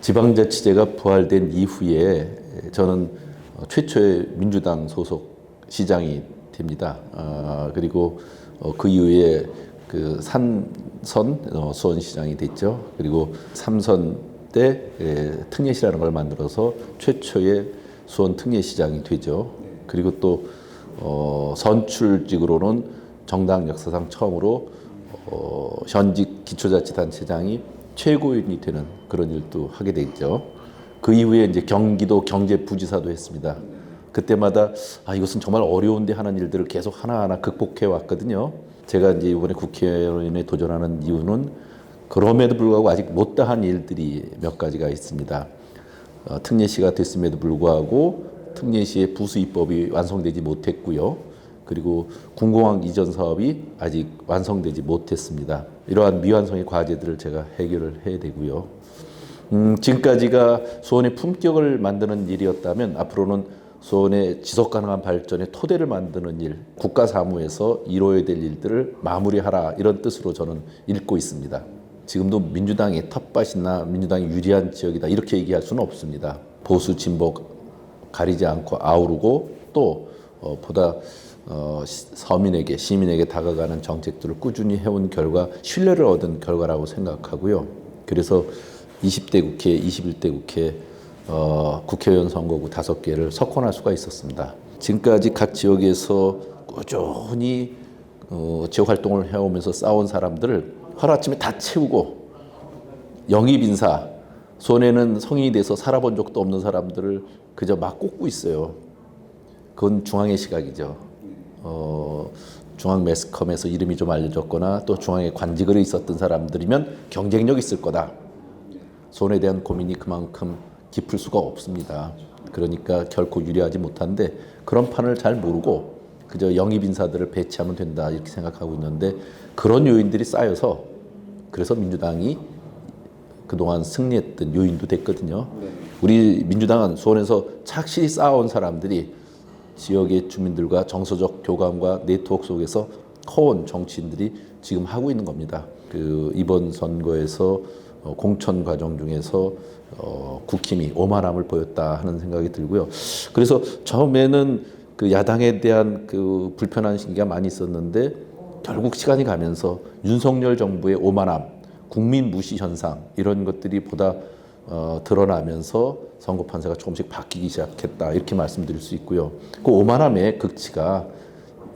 지방자치제가 부활된 이후에 저는 최초의 민주당 소속 시장이 됩니다. 아, 그리고 어, 그 이후에 그 산선 어, 수원시장이 됐죠. 그리고 삼선 때 예, 특례시라는 걸 만들어서 최초의 수원 특례시장이 되죠. 그리고 또 어, 선출직으로는 정당 역사상 처음으로 어, 현직 기초자치단체장이 최고인이 되는 그런 일도 하게 됐죠. 그 이후에 이제 경기도 경제부지사도 했습니다. 그때마다 아 이것은 정말 어려운데 하는 일들을 계속 하나하나 극복해 왔거든요. 제가 이제 이번에 국회의원에 도전하는 이유는 그럼에도 불구하고 아직 못다한 일들이 몇 가지가 있습니다. 어, 특례시가 됐음에도 불구하고 특례시의 부수 입법이 완성되지 못했고요. 그리고 군공항 이전 사업이 아직 완성되지 못했습니다. 이러한 미완성의 과제들을 제가 해결을 해야 되고요. 음, 지금까지가 수원의 품격을 만드는 일이었다면 앞으로는 수원의 지속 가능한 발전의 토대를 만드는 일, 국가 사무에서 이루어야 될 일들을 마무리하라 이런 뜻으로 저는 읽고 있습니다. 지금도 민주당의 텃밭이나 민주당이 유리한 지역이다 이렇게 얘기할 수는 없습니다. 보수 진보 가리지 않고 아우르고 또 어, 보다 어, 시- 서민에게 시민에게 다가가는 정책들을 꾸준히 해온 결과 신뢰를 얻은 결과라고 생각하고요. 그래서 20대 국회, 21대 국회 어, 국회의원 선거구 다섯 개를 석권할 수가 있었습니다. 지금까지 각 지역에서 꾸준히 어, 지역 활동을 해오면서 싸운 사람들을 하루아침에 다 채우고 영입 인사 손에는 성인이 돼서 살아본 적도 없는 사람들을 그저 막 꽂고 있어요. 그건 중앙의 시각이죠. 어, 중앙 매스컴에서 이름이 좀 알려졌거나 또 중앙에 관직을 있었던 사람들이면 경쟁력 있을 거다. 손에 대한 고민이 그만큼 깊을 수가 없습니다. 그러니까 결코 유리하지 못한데 그런 판을 잘 모르고 그저 영입 인사들을 배치하면 된다 이렇게 생각하고 있는데 그런 요인들이 쌓여서 그래서 민주당이 그동안 승리했던 요인도 됐거든요. 우리 민주당은 수원에서 착실히 쌓아온 사람들이 지역의 주민들과 정서적 교감과 네트워크 속에서 커온 정치인들이 지금 하고 있는 겁니다. 그 이번 선거에서 어, 공천 과정 중에서 어, 국힘이 오만함을 보였다 하는 생각이 들고요. 그래서 처음에는 그 야당에 대한 그 불편한 심기가 많이 있었는데 결국 시간이 가면서 윤석열 정부의 오만함, 국민 무시 현상 이런 것들이 보다 어, 드러나면서 선거 판세가 조금씩 바뀌기 시작했다 이렇게 말씀드릴 수 있고요. 그 오만함의 극치가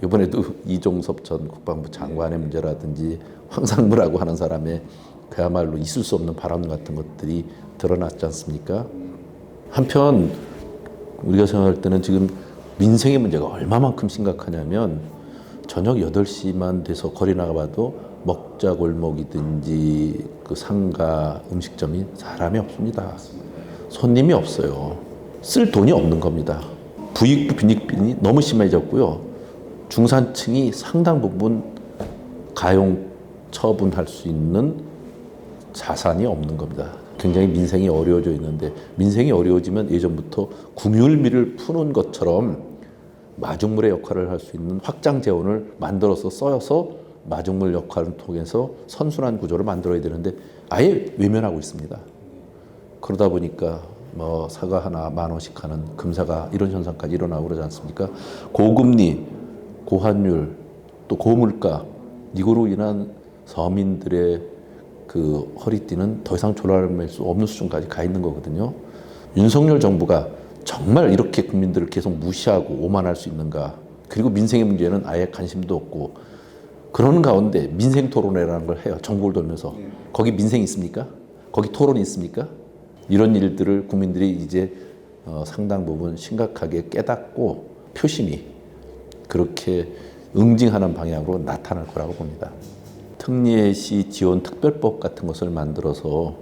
이번에도 이종섭 전 국방부 장관의 문제라든지 황상무라고 하는 사람의 그야말로 있을 수 없는 발언 같은 것들이 드러났지 않습니까? 한편 우리가 생각할 때는 지금 민생의 문제가 얼마만큼 심각하냐면 저녁 8시만 돼서 거리 나가봐도 먹자 골목이든지 그 상가 음식점이 사람이 없습니다. 손님이 없어요. 쓸 돈이 없는 겁니다. 부익부 빈익빈이 너무 심해졌고요. 중산층이 상당 부분 가용 처분할 수 있는 자산이 없는 겁니다. 굉장히 민생이 어려워져 있는데 민생이 어려워지면 예전부터 궁율미를 푸는 것처럼 마중물의 역할을 할 수 있는 확장 재원을 만들어서 써서 마중물 역할을 통해서 선순환 구조를 만들어야 되는데 아예 외면하고 있습니다. 그러다 보니까 뭐 사과 하나 만 원씩 하는 금사가 이런 현상까지 일어나고 그러지 않습니까? 고금리, 고환율, 또 고물가 이거로 인한 서민들의 그 허리띠는 더 이상 졸라맬 수 없는 수준까지 가 있는 거거든요. 윤석열 정부가 정말 이렇게 국민들을 계속 무시하고 오만할 수 있는가? 그리고 민생의 문제는 아예 관심도 없고 그러는 가운데 민생 토론회라는 걸 해요. 전국을 돌면서 거기 민생 있습니까? 거기 토론이 있습니까? 이런 일들을 국민들이 이제 어, 상당 부분 심각하게 깨닫고 표심이 그렇게 응징하는 방향으로 나타날 거라고 봅니다. 특례시 지원 특별법 같은 것을 만들어서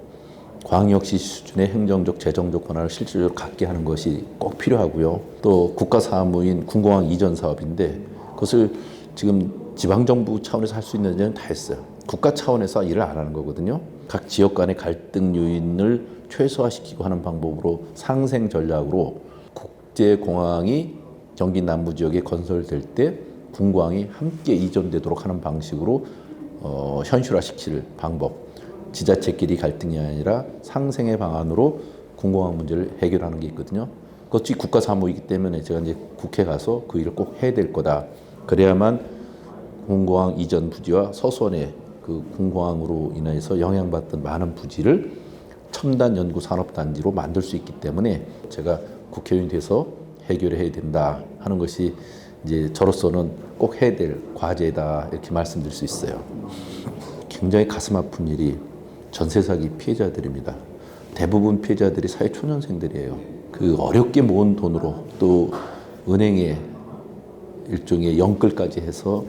광역시 수준의 행정적 재정적 권한을 실질적으로 갖게 하는 것이 꼭 필요하고요. 또 국가 사무인 군공항 이전 사업인데 그것을 지금 지방 정부 차원에서 할 수 있는 데는 다 했어요. 국가 차원에서 일을 안 하는 거거든요. 각 지역 간의 갈등 요인을 최소화시키고 하는 방법으로 상생 전략으로 국제 공항이 경기 남부 지역에 건설될 때 군공항이 함께 이전되도록 하는 방식으로 어, 현실화시킬 방법 지자체끼리 갈등이 아니라 상생의 방안으로 공공항 문제를 해결하는 게 있거든요. 그것이 국가 사무이기 때문에 제가 이제 국회 가서 그 일을 꼭 해야 될 거다. 그래야만 공공항 이전 부지와 서선의 그 공공항으로 인해서 영향받던 많은 부지를 첨단 연구 산업 단지로 만들 수 있기 때문에 제가 국회의원이 돼서 해결해야 된다 하는 것이 이제 저로서는 꼭 해야 될 과제다 이렇게 말씀드릴 수 있어요. 굉장히 가슴 아픈 일이 전세 사기 피해자들입니다. 대부분 피해자들이 사회 초년생들이에요. 그 어렵게 모은 돈으로 또 은행에 일종의 연끌까지 해서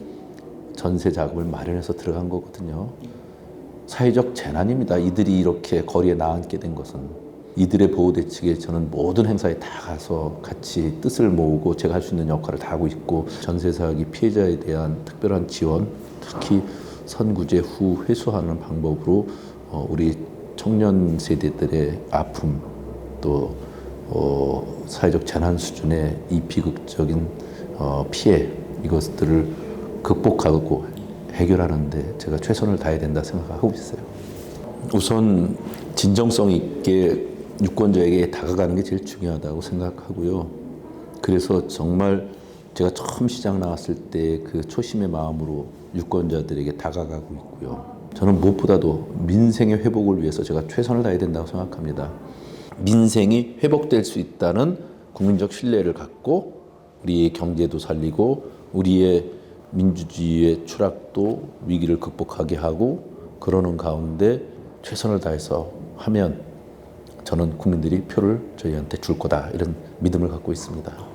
전세 자금을 마련해서 들어간 거거든요. 사회적 재난입니다. 이들이 이렇게 거리에 나앉게 된 것은 이들의 보호 대책에 저는 모든 행사에 다 가서 같이 뜻을 모으고 제가 할 수 있는 역할을 다 하고 있고 전세 사기 피해자에 대한 특별한 지원, 특히 선구제 후 회수하는 방법으로 어, 우리 청년 세대들의 아픔 또 어, 사회적 재난 수준의 이 비극적인 어, 피해 이것들을 극복하고 해결하는데 제가 최선을 다해야 된다 생각하고 있어요. 우선 진정성 있게 유권자에게 다가가는 게 제일 중요하다고 생각하고요. 그래서 정말 제가 처음 시장 나왔을 때 그 초심의 마음으로 유권자들에게 다가가고 있고요. 저는 무엇보다도 민생의 회복을 위해서 제가 최선을 다해야 된다고 생각합니다. 민생이 회복될 수 있다는 국민적 신뢰를 갖고 우리의 경제도 살리고 우리의 민주주의의 추락도 위기를 극복하게 하고 그러는 가운데 최선을 다해서 하면 저는 국민들이 표를 저희한테 줄 거다 이런 믿음을 갖고 있습니다.